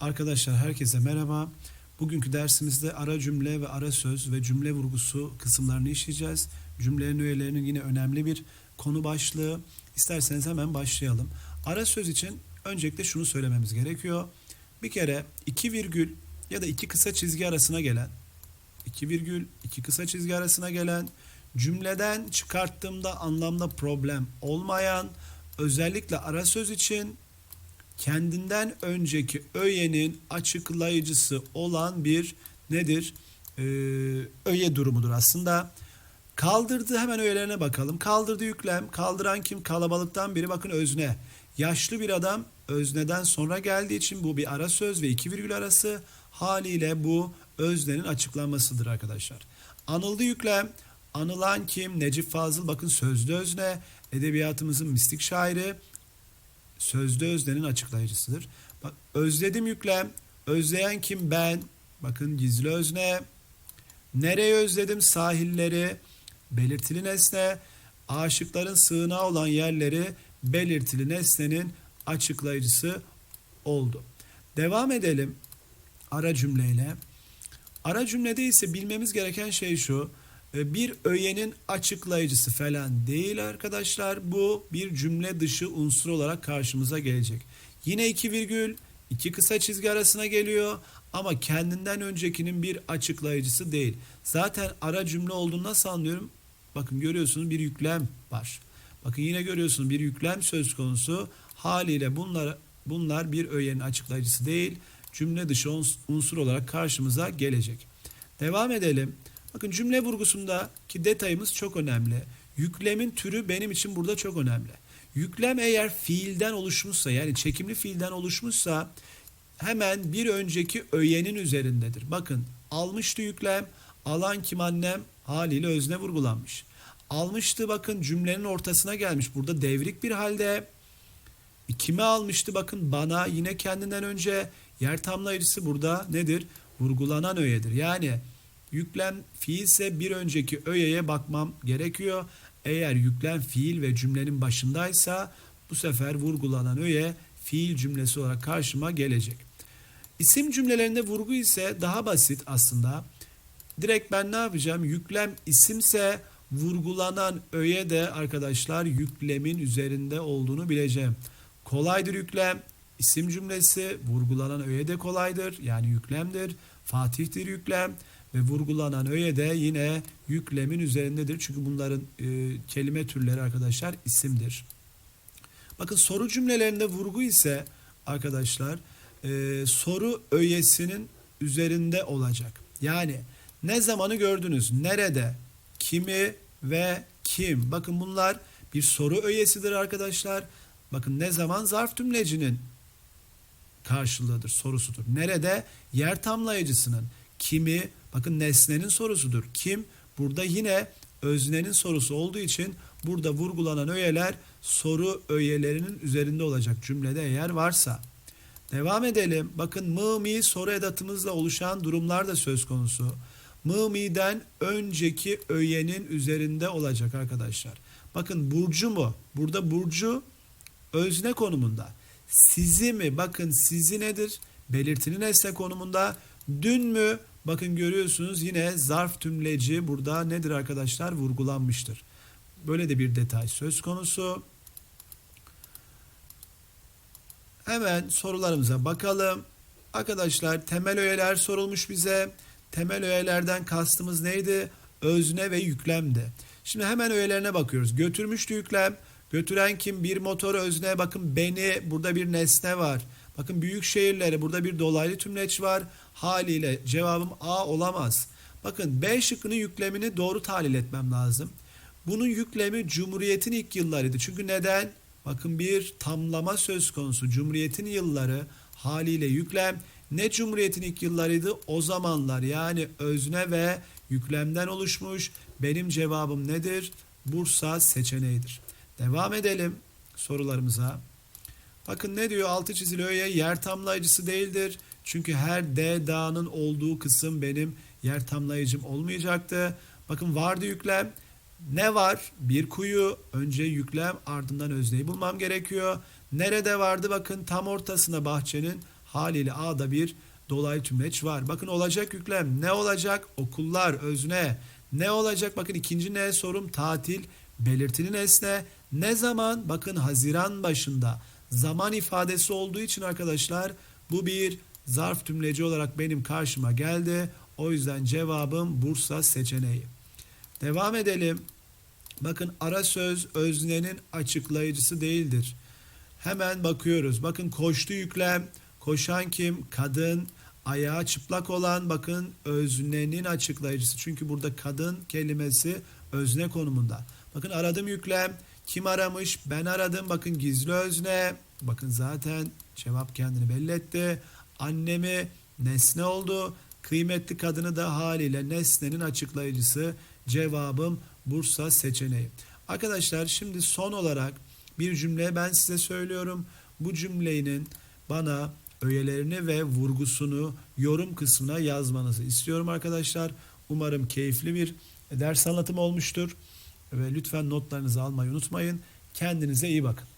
Arkadaşlar herkese merhaba. Bugünkü dersimizde ara cümle ve ara söz ve cümle vurgusu kısımlarını işleyeceğiz. Cümlelerin öğelerinin yine önemli bir konu başlığı. İsterseniz hemen başlayalım. Ara söz için öncelikle şunu söylememiz gerekiyor. Bir kere iki virgül ya da iki kısa çizgi arasına gelen iki virgül iki kısa çizgi arasına gelen cümleden çıkarttığımda anlamda problem olmayan özellikle ara söz için kendinden önceki öğenin açıklayıcısı olan bir nedir? Ee, öğe durumudur aslında. Kaldırdı hemen öğelerine bakalım. Kaldırdı yüklem. Kaldıran kim? Kalabalıktan biri. Bakın özne. Yaşlı bir adam özneden sonra geldiği için bu bir ara söz ve iki virgül arası haliyle bu öznenin açıklanmasıdır arkadaşlar. Anıldı yüklem. Anılan kim? Necip Fazıl. Bakın sözlü özne. Edebiyatımızın mistik şairi sözde öznenin açıklayıcısıdır. Bak, özledim yüklem. Özleyen kim? Ben. Bakın gizli özne. Nereye özledim? Sahilleri. Belirtili nesne. Aşıkların sığınağı olan yerleri belirtili nesnenin açıklayıcısı oldu. Devam edelim ara cümleyle. Ara cümlede ise bilmemiz gereken şey şu. Bir öğenin açıklayıcısı falan değil arkadaşlar. Bu bir cümle dışı unsur olarak karşımıza gelecek. Yine iki virgül, iki kısa çizgi arasına geliyor ama kendinden öncekinin bir açıklayıcısı değil. Zaten ara cümle olduğunu nasıl anlıyorum? Bakın görüyorsunuz bir yüklem var. Bakın yine görüyorsunuz bir yüklem söz konusu. Haliyle bunlar bunlar bir öğenin açıklayıcısı değil, cümle dışı uns- unsur olarak karşımıza gelecek. Devam edelim. Bakın cümle vurgusundaki detayımız çok önemli. Yüklemin türü benim için burada çok önemli. Yüklem eğer fiilden oluşmuşsa yani çekimli fiilden oluşmuşsa hemen bir önceki öğenin üzerindedir. Bakın almıştı yüklem, alan kim annem haliyle özne vurgulanmış. Almıştı bakın cümlenin ortasına gelmiş. Burada devrik bir halde Kime almıştı bakın bana yine kendinden önce yer tamlayıcısı burada nedir? Vurgulanan öğedir. Yani yüklem fiilse bir önceki öğeye bakmam gerekiyor. Eğer yüklem fiil ve cümlenin başındaysa bu sefer vurgulanan öğe fiil cümlesi olarak karşıma gelecek. İsim cümlelerinde vurgu ise daha basit aslında. Direkt ben ne yapacağım? Yüklem isimse vurgulanan öğe de arkadaşlar yüklemin üzerinde olduğunu bileceğim. Kolaydır yüklem. İsim cümlesi vurgulanan öğe de kolaydır. Yani yüklemdir. Fatih'tir yüklem ve vurgulanan öğe de yine yüklemin üzerindedir. Çünkü bunların e, kelime türleri arkadaşlar isimdir. Bakın soru cümlelerinde vurgu ise arkadaşlar e, soru öğesinin üzerinde olacak. Yani ne zamanı gördünüz? Nerede? Kimi ve kim? Bakın bunlar bir soru öğesidir arkadaşlar. Bakın ne zaman zarf tümlecinin karşılığıdır, sorusudur. Nerede? Yer tamlayıcısının. Kimi? Bakın nesnenin sorusudur. Kim? Burada yine öznenin sorusu olduğu için burada vurgulanan öğeler soru öğelerinin üzerinde olacak cümlede eğer varsa. Devam edelim. Bakın mı mi soru edatımızla oluşan durumlar da söz konusu. Mı mi'den önceki öğenin üzerinde olacak arkadaşlar. Bakın burcu mu? Burada burcu özne konumunda. Sizi mi? Bakın sizi nedir? Belirtili nesne konumunda. Dün mü? Bakın görüyorsunuz yine zarf tümleci burada nedir arkadaşlar? Vurgulanmıştır. Böyle de bir detay söz konusu. Hemen sorularımıza bakalım. Arkadaşlar temel öğeler sorulmuş bize. Temel öğelerden kastımız neydi? Özne ve yüklemdi. Şimdi hemen öğelerine bakıyoruz. Götürmüştü yüklem. Götüren kim? Bir motor özne. Bakın beni burada bir nesne var. Bakın büyük şehirlere burada bir dolaylı tümleç var. Haliyle cevabım A olamaz. Bakın B şıkkının yüklemini doğru tahlil etmem lazım. Bunun yüklemi Cumhuriyet'in ilk yıllarıydı. Çünkü neden? Bakın bir tamlama söz konusu. Cumhuriyet'in yılları haliyle yüklem. Ne Cumhuriyet'in ilk yıllarıydı? O zamanlar yani özne ve yüklemden oluşmuş. Benim cevabım nedir? Bursa seçeneğidir. Devam edelim sorularımıza. Bakın ne diyor? Altı çizili öğe yer tamlayıcısı değildir. Çünkü her D dağının olduğu kısım benim yer tamlayıcım olmayacaktı. Bakın vardı yüklem. Ne var? Bir kuyu. Önce yüklem ardından özneyi bulmam gerekiyor. Nerede vardı? Bakın tam ortasına bahçenin Haliyle A'da bir dolaylı tümleç var. Bakın olacak yüklem ne olacak? Okullar özne. Ne olacak? Bakın ikinci ne sorum tatil belirtili nesne. Ne zaman? Bakın Haziran başında. Zaman ifadesi olduğu için arkadaşlar bu bir zarf tümleci olarak benim karşıma geldi. O yüzden cevabım Bursa seçeneği. Devam edelim. Bakın ara söz öznenin açıklayıcısı değildir. Hemen bakıyoruz. Bakın koştu yüklem. Koşan kim? Kadın. Ayağı çıplak olan bakın öznenin açıklayıcısı. Çünkü burada kadın kelimesi özne konumunda. Bakın aradım yüklem. Kim aramış? Ben aradım. Bakın gizli özne. Bakın zaten cevap kendini belli etti. Annemi nesne oldu. Kıymetli kadını da haliyle nesnenin açıklayıcısı. Cevabım Bursa seçeneği. Arkadaşlar şimdi son olarak bir cümle ben size söylüyorum. Bu cümlenin bana öğelerini ve vurgusunu yorum kısmına yazmanızı istiyorum arkadaşlar. Umarım keyifli bir ders anlatımı olmuştur. Ve lütfen notlarınızı almayı unutmayın. Kendinize iyi bakın.